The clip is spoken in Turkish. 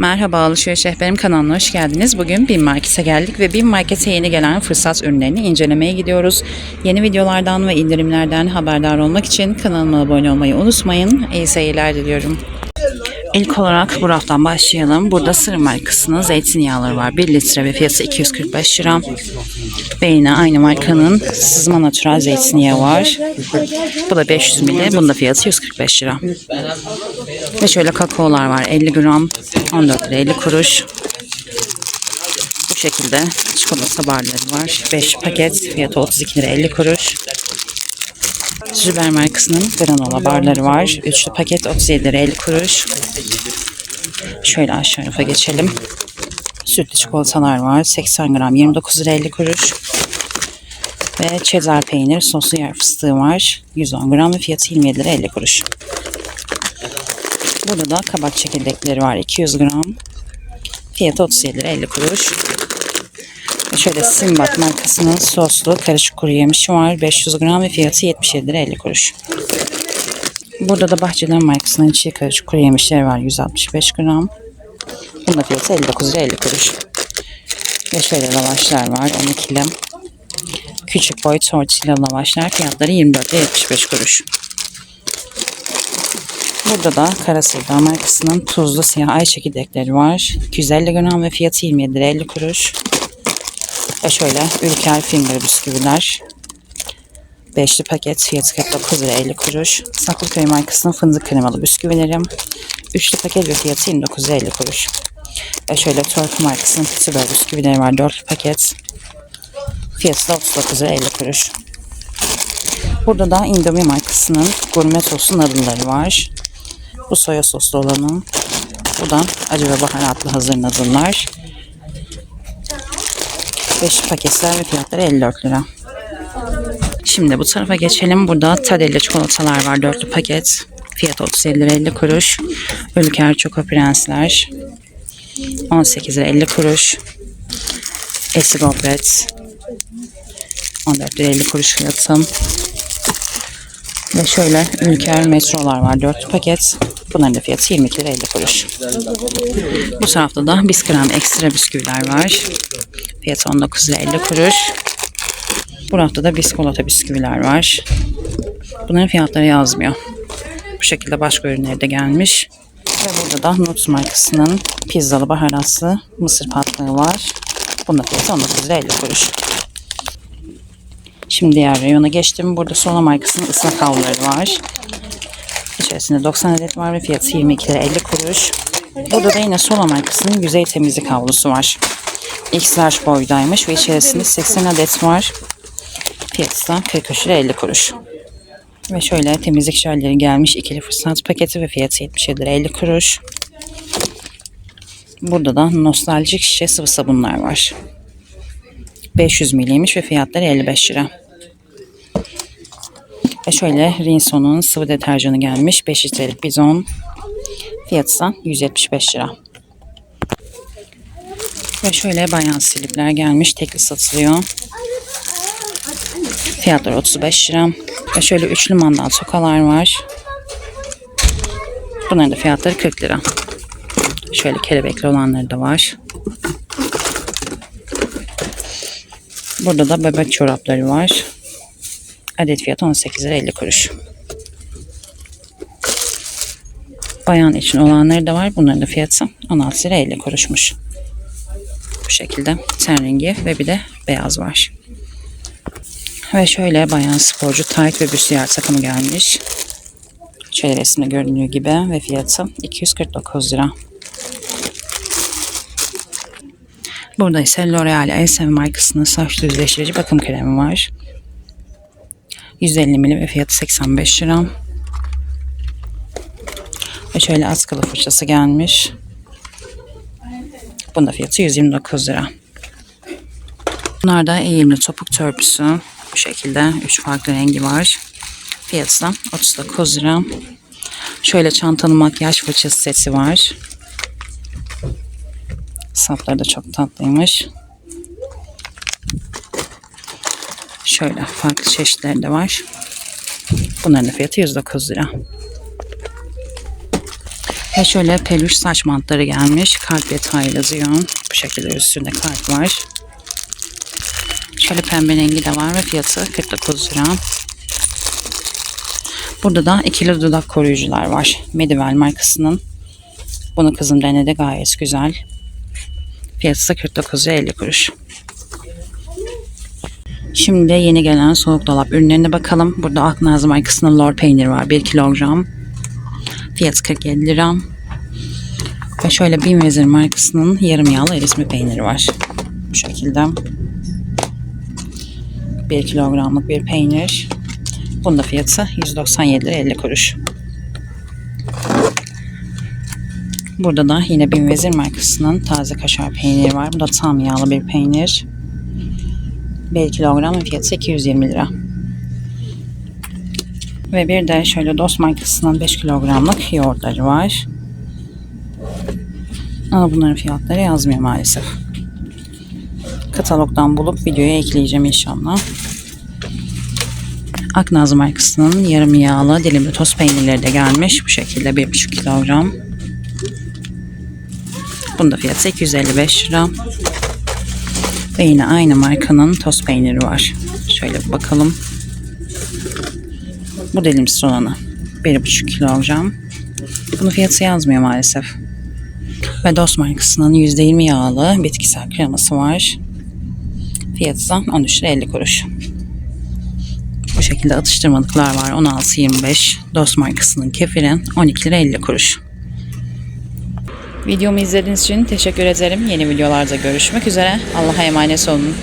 Merhaba Alışveriş Rehberim kanalına hoş geldiniz. Bugün BİM Market'e geldik ve BİM Market'e yeni gelen fırsat ürünlerini incelemeye gidiyoruz. Yeni videolardan ve indirimlerden haberdar olmak için kanalıma abone olmayı unutmayın. İyi seyirler diliyorum. İlk olarak bu raftan başlayalım. Burada sır markasının zeytinyağları var. 1 litre ve fiyatı 245 lira. Ve yine aynı markanın sızma natural zeytinyağı var. Bu da 500 ml. Bunun da fiyatı 145 lira. Ve şöyle kakaolar var. 50 gram 14 lira 50 kuruş. Bu şekilde çikolata barları var. 5 paket fiyatı 32 lira 50 kuruş. Züber markasının granola barları var. Üçlü paket 37 lira 50 kuruş. Şöyle aşağı tarafa geçelim. Sütlü çikolatalar var. 80 gram 29 lira 50 kuruş. Ve çedar peynir soslu yer fıstığı var. 110 gram ve fiyatı 27 lira 50 kuruş. Burada da kabak çekirdekleri var. 200 gram. Fiyatı 37 lira 50 kuruş. Şöyle Simbat markasının soslu karışık kuru yemişi var. 500 gram ve fiyatı 77 lira 50 kuruş. Burada da Bahçeler markasının çiğ karışık kuru yemişleri var. 165 gram. Bunun da fiyatı 59 lira 50 kuruş. Ve şöyle lavaşlar var. 12 lira. Küçük boy tortilla lavaşlar. Fiyatları 24 lira 75 kuruş. Burada da Kara Sevda markasının tuzlu siyah ay çekirdekleri var. 250 gram ve fiyatı 27 lira 50 kuruş. Ve şöyle Ülker Finger bisküviler. Beşli paket fiyatı 49 lira 50 kuruş. Saklıköy markasının fındık kremalı bisküvilerim. Üçlü paket ve fiyatı 29 lira 50 kuruş. Ve şöyle Turk markasının Tibber bisküvileri var. Dörtlü paket. Fiyatı da 39 lira 50 kuruş. Burada da Indomie markasının gurme sosu nadılları var. Bu soya soslu olanın. Bu da acı ve baharatlı hazır nadıllar. 5 paketler ve fiyatları 54 lira. Şimdi bu tarafa geçelim. Burada Tadelle çikolatalar var. Dörtlü paket. Fiyat 37 lira 50 kuruş. Ülker Çoko Prensler. 18 lira 50 kuruş. Esi Goblet. 14 lira 50 kuruş fiyatı. Ve şöyle Ülker Metrolar var. 4 paket. Bunların fiyatı 22 lira 50 kuruş. Bu tarafta da Biskrem ekstra bisküviler var. Fiyatı 19 lira 50 kuruş. Bu hafta da biskolata bisküviler var. Bunların fiyatları yazmıyor. Bu şekilde başka ürünleri de gelmiş. Ve burada da Nuts markasının pizzalı baharatlı mısır patlığı var. Bunun fiyatı 19 lira 50 kuruş. Şimdi diğer reyona geçtim. Burada Sona markasının ıslak havluları var. İçerisinde 90 adet var ve fiyatı 22 lira 50 kuruş. Burada da yine Sola markasının yüzey temizlik havlusu var. X large boydaymış ve içerisinde 80 adet var. Fiyatı da 43 lira 50 kuruş. Ve şöyle temizlik jelleri gelmiş. ikili fırsat paketi ve fiyatı 77 lira 50 kuruş. Burada da nostaljik şişe sıvı sabunlar var. 500 miliymiş ve fiyatları 55 lira. Ve şöyle Rinso'nun sıvı deterjanı gelmiş. 5 litrelik bizon. Fiyatı da 175 lira. Ve şöyle bayan silipler gelmiş. Tekli satılıyor. Fiyatları 35 lira. Ve şöyle üçlü mandal tokalar var. Bunların da fiyatları 40 lira. Şöyle kelebekli olanları da var. Burada da bebek çorapları var. Adet fiyatı 18 lira 50 kuruş. Bayan için olanları da var. Bunların da fiyatı 16 lira 50 kuruşmuş. Bu şekilde ten rengi ve bir de beyaz var. Ve şöyle bayan sporcu tight ve büstiyer takımı gelmiş. Şöyle resimde göründüğü gibi ve fiyatı 249 lira. Burada ise L'Oreal Essence markasının saç düzleştirici bakım kremi var. 150 ml ve fiyatı 85 lira. Ve şöyle askılı fırçası gelmiş. Bunun da fiyatı 129 lira. Bunlar da eğimli topuk törpüsü. Bu şekilde 3 farklı rengi var. Fiyatı da 39 lira. Şöyle çantalı makyaj fırçası seti var. Sapları da çok tatlıymış. Şöyle farklı çeşitleri de var. Bunların da fiyatı 109 lira. Ve şöyle peluş saç bantları gelmiş. Kalp detaylı yazıyor. Bu şekilde üstünde kalp var. Şöyle pembe rengi de var ve fiyatı 49 lira. Burada da ikili dudak koruyucular var. Medivel markasının. Bunu kızım denedi gayet güzel. Fiyatı da 49 lira 50 kuruş. Şimdi yeni gelen soğuk dolap ürünlerine bakalım. Burada Aknaz markasının lor peynir var. 1 kilogram. Fiyatı 47 lira. Ve şöyle Bin Vezir markasının yarım yağlı eritme peyniri var. Bu şekilde. 1 kilogramlık bir peynir. Bunun da fiyatı 197 lira 50 kuruş. Burada da yine Bin Vezir markasının taze kaşar peyniri var. Bu da tam yağlı bir peynir. 1 kilogram fiyatı 220 lira. Ve bir de şöyle Dost markasının 5 kilogramlık yoğurtları var. Ama bunların fiyatları yazmıyor maalesef. Katalogdan bulup videoya ekleyeceğim inşallah. Aknaz markasının yarım yağlı dilimli toz peynirleri de gelmiş. Bu şekilde 1,5 kilogram. Bunda fiyatı 255 lira. Ve yine aynı markanın toz peyniri var. Şöyle bir bakalım. Bu dilimsiz olanı. 1,5 kilogram. Bunun fiyatı yazmıyor maalesef. Ve Dost markasının %20 yağlı bitkisel kreması var. Fiyatı da 13 lira 50 kuruş. Bu şekilde atıştırmalıklar var. 16.25. Dost markasının kefirin 12 lira 50 kuruş. Videomu izlediğiniz için teşekkür ederim. Yeni videolarda görüşmek üzere. Allah'a emanet olun.